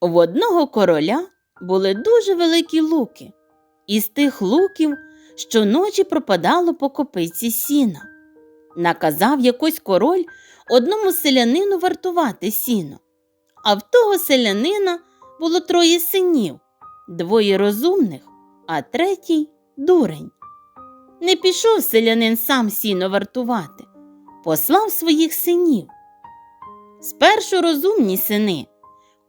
В одного короля були дуже великі луки, із тих луків щоночі пропадало по копиці сіна. Наказав якось король одному селянину вартувати сіно, а в того селянина було троє синів, двоє розумних, а третій дурень. Не пішов селянин сам сіно вартувати, послав своїх синів. Спершу розумні сини,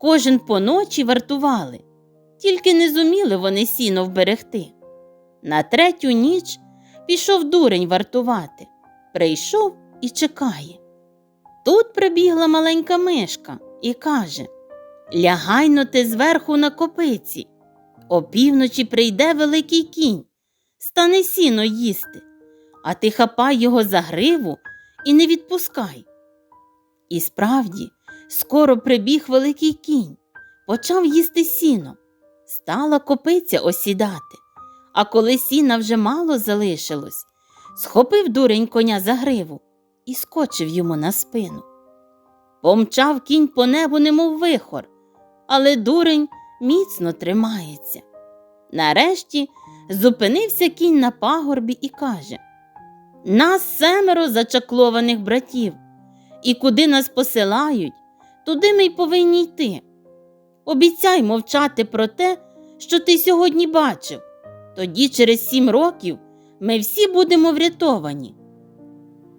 кожен по ночі вартували, тільки не зуміли вони сіно вберегти. На третю ніч пішов дурень вартувати, прийшов і чекає. Тут прибігла маленька мишка і каже Лягайно ти зверху на копиці. Опівночі прийде великий кінь, стане сіно їсти, а ти хапай його за гриву і не відпускай. І справді, скоро прибіг великий кінь, почав їсти сіно, стала копиця осідати, а коли сіна вже мало залишилось, схопив дурень коня за гриву і скочив йому на спину. Помчав кінь по небу, немов вихор, але дурень міцно тримається. Нарешті зупинився кінь на пагорбі і каже Нас семеро зачаклованих братів, і куди нас посилають, туди ми й повинні йти. Обіцяй мовчати про те, що ти сьогодні бачив. Тоді через сім років ми всі будемо врятовані.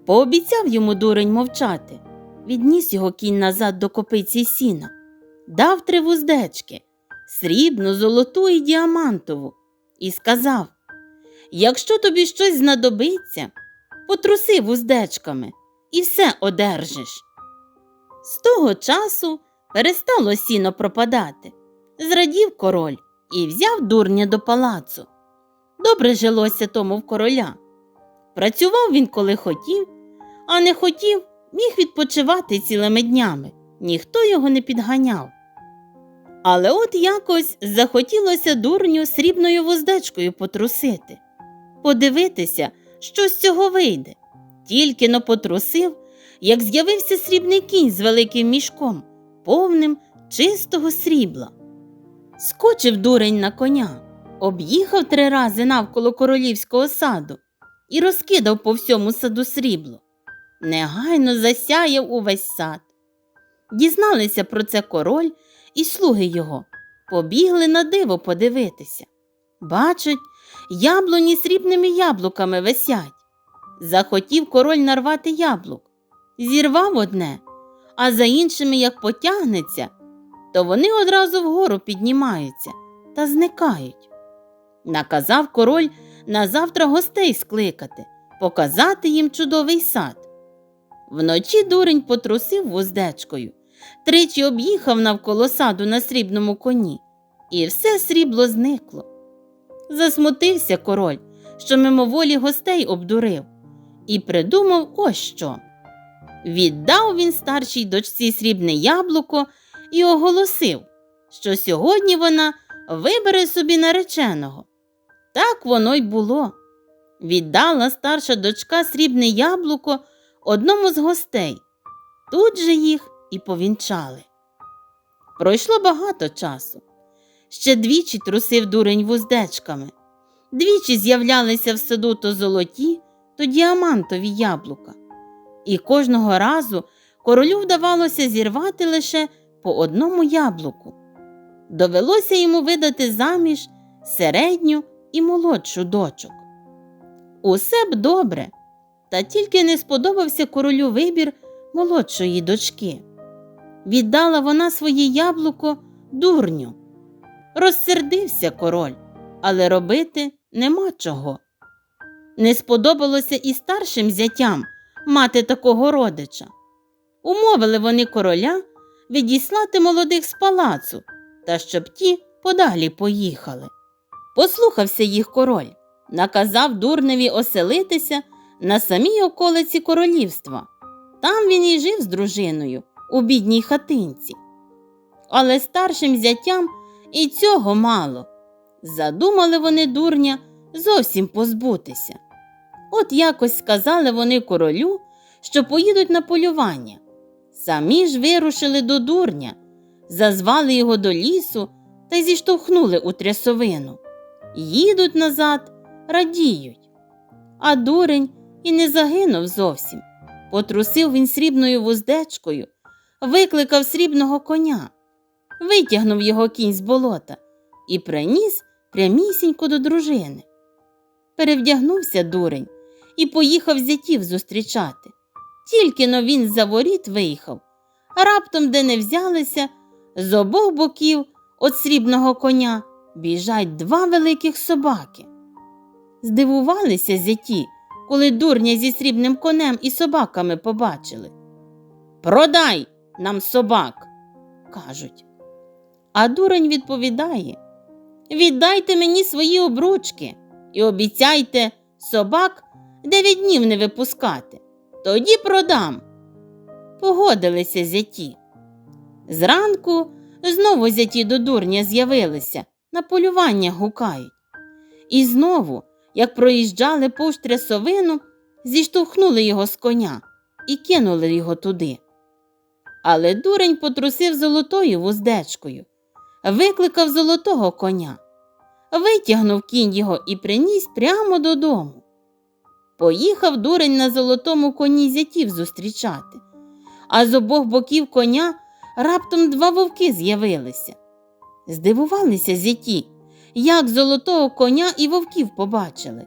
Пообіцяв йому дурень мовчати, відніс його кінь назад до копиці сіна, дав три вуздечки срібну, золоту і діамантову, і сказав Якщо тобі щось знадобиться, потруси вуздечками і все одержиш. З того часу перестало сіно пропадати. Зрадів король і взяв дурня до палацу. Добре жилося тому в короля. Працював він, коли хотів, а не хотів, міг відпочивати цілими днями, ніхто його не підганяв. Але от якось захотілося дурню срібною вуздечкою потрусити, подивитися, що з цього вийде. Тільки но потрусив, як з'явився срібний кінь з великим мішком, повним чистого срібла. Скочив дурень на коня, об'їхав три рази навколо королівського саду і розкидав по всьому саду срібло. Негайно засяяв увесь сад. Дізналися про це король і слуги його, побігли на диво подивитися. Бачать, яблуні срібними яблуками висять. Захотів король нарвати яблук, зірвав одне, а за іншими, як потягнеться, то вони одразу вгору піднімаються та зникають. Наказав король на завтра гостей скликати, показати їм чудовий сад. Вночі дурень потрусив вуздечкою, тричі об'їхав навколо саду на срібному коні, і все срібло зникло. Засмутився король, що мимоволі гостей обдурив, і придумав ось що. Віддав він старшій дочці срібне яблуко і оголосив, що сьогодні вона вибере собі нареченого. Так воно й було. Віддала старша дочка срібне яблуко одному з гостей. Тут же їх і повінчали. Пройшло багато часу. Ще двічі трусив дурень вуздечками, двічі з'являлися в саду то золоті, то діамантові яблука. І кожного разу королю вдавалося зірвати лише по одному яблуку. Довелося йому видати заміж середню і молодшу дочок. Усе б добре, та тільки не сподобався королю вибір молодшої дочки. Віддала вона своє яблуко дурню. Розсердився король, але робити нема чого. Не сподобалося і старшим зятям мати такого родича. Умовили вони короля відіслати молодих з палацу та щоб ті подалі поїхали. Послухався їх король, наказав дурневі оселитися на самій околиці королівства. Там він і жив з дружиною у бідній хатинці. Але старшим зятям і цього мало. Задумали вони дурня зовсім позбутися. От якось сказали вони королю, що поїдуть на полювання. Самі ж вирушили до дурня, зазвали його до лісу та й зіштовхнули у трясовину. Їдуть назад, радіють. А дурень і не загинув зовсім. Потрусив він срібною вуздечкою, викликав срібного коня, витягнув його кінь з болота і приніс прямісінько до дружини. Перевдягнувся дурень і поїхав зятів зустрічати. Тільки но він за воріт виїхав, раптом, де не взялися, з обох боків від срібного коня біжать два великих собаки. Здивувалися зяті, коли дурня зі срібним конем і собаками побачили. Продай нам собак, кажуть. А дурень відповідає Віддайте мені свої обручки і обіцяйте собак дев'ять днів не випускати. Тоді продам. Погодилися зяті. Зранку знову зяті до дурня з'явилися, на полювання гукають. І знову, як проїжджали повз трясовину, зіштовхнули його з коня і кинули його туди. Але дурень потрусив золотою вуздечкою, викликав золотого коня, витягнув кінь його і приніс прямо додому. Поїхав дурень на золотому коні зятів зустрічати, а з обох боків коня раптом два вовки з'явилися. Здивувалися зяті, як золотого коня і вовків побачили,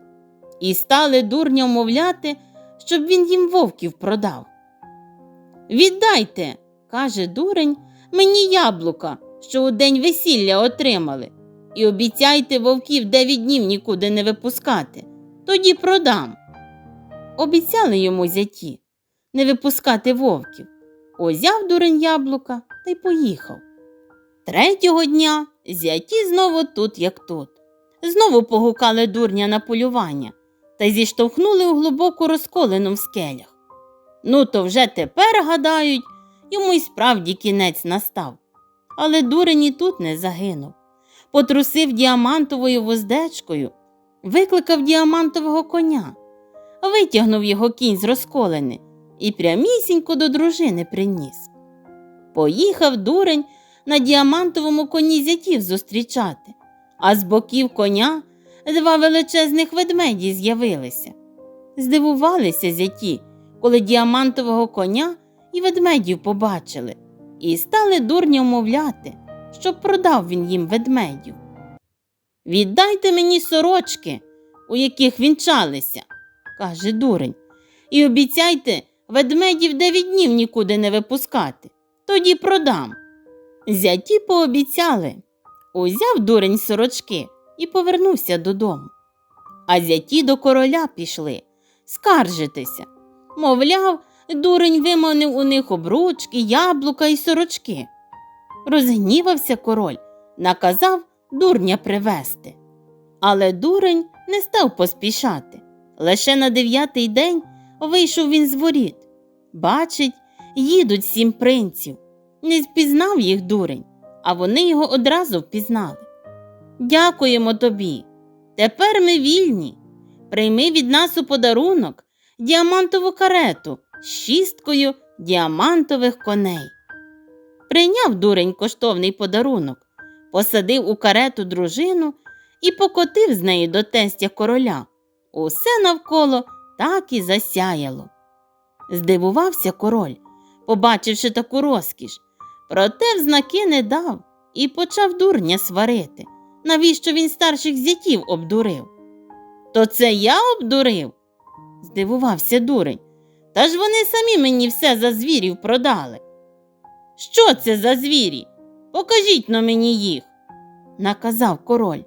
і стали дурня вмовляти, щоб він їм вовків продав. Віддайте, каже дурень, мені яблука, що у день весілля отримали, і обіцяйте вовків дев'ять днів нікуди не випускати, тоді продам. Обіцяли йому зяті не випускати вовків. Узяв дурень яблука та й поїхав. Третього дня зяті знову тут, як тут. Знову погукали дурня на полювання та зіштовхнули у глибоку розколену в скелях. Ну, то вже тепер, гадають, йому й справді кінець настав. Але дурень і тут не загинув. Потрусив діамантовою вуздечкою, викликав діамантового коня, витягнув його кінь з розколени і прямісінько до дружини приніс. Поїхав дурень на діамантовому коні зятів зустрічати, а з боків коня два величезних ведмеді з'явилися. Здивувалися зяті, коли діамантового коня і ведмедів побачили, і стали дурня вмовляти, щоб продав він їм ведмедів. Віддайте мені сорочки, у яких вінчалися, каже дурень, і обіцяйте ведмедів дев'ять днів нікуди не випускати, тоді продам. Зяті пообіцяли. Узяв дурень сорочки і повернувся додому. А зяті до короля пішли скаржитися. Мовляв, дурень виманив у них обручки, яблука і сорочки. Розгнівався король, наказав дурня привезти. Але дурень не став поспішати. Лише на дев'ятий день вийшов він з воріт. Бачить, їдуть сім принців. Не впізнав їх дурень, а вони його одразу впізнали. Дякуємо тобі. Тепер ми вільні. Прийми від нас у подарунок діамантову карету з шісткою діамантових коней. Прийняв дурень коштовний подарунок, посадив у карету дружину і покотив з нею до тестя короля. Усе навколо так і засяяло. Здивувався король, побачивши таку розкіш, проте взнаки не дав і почав дурня сварити. Навіщо він старших зятів обдурив? То це я обдурив? здивувався дурень. Та ж вони самі мені все за звірів продали. Що це за звірі? Покажіть но мені їх, наказав король.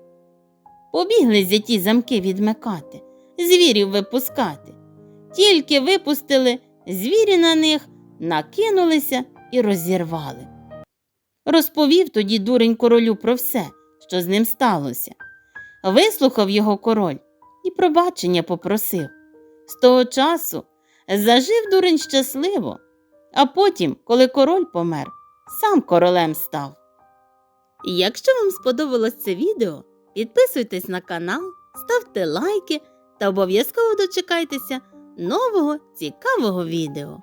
Побігли зяті замки відмикати, звірів випускати. Тільки випустили, звірі на них накинулися і розірвали. Розповів тоді дурень королю про все, що з ним сталося. Вислухав його король і пробачення попросив. З того часу зажив дурень щасливо, а потім, коли король помер, сам королем став. Якщо вам сподобалось це відео, підписуйтесь на канал, ставте лайки та обов'язково дочекайтеся нового цікавого відео.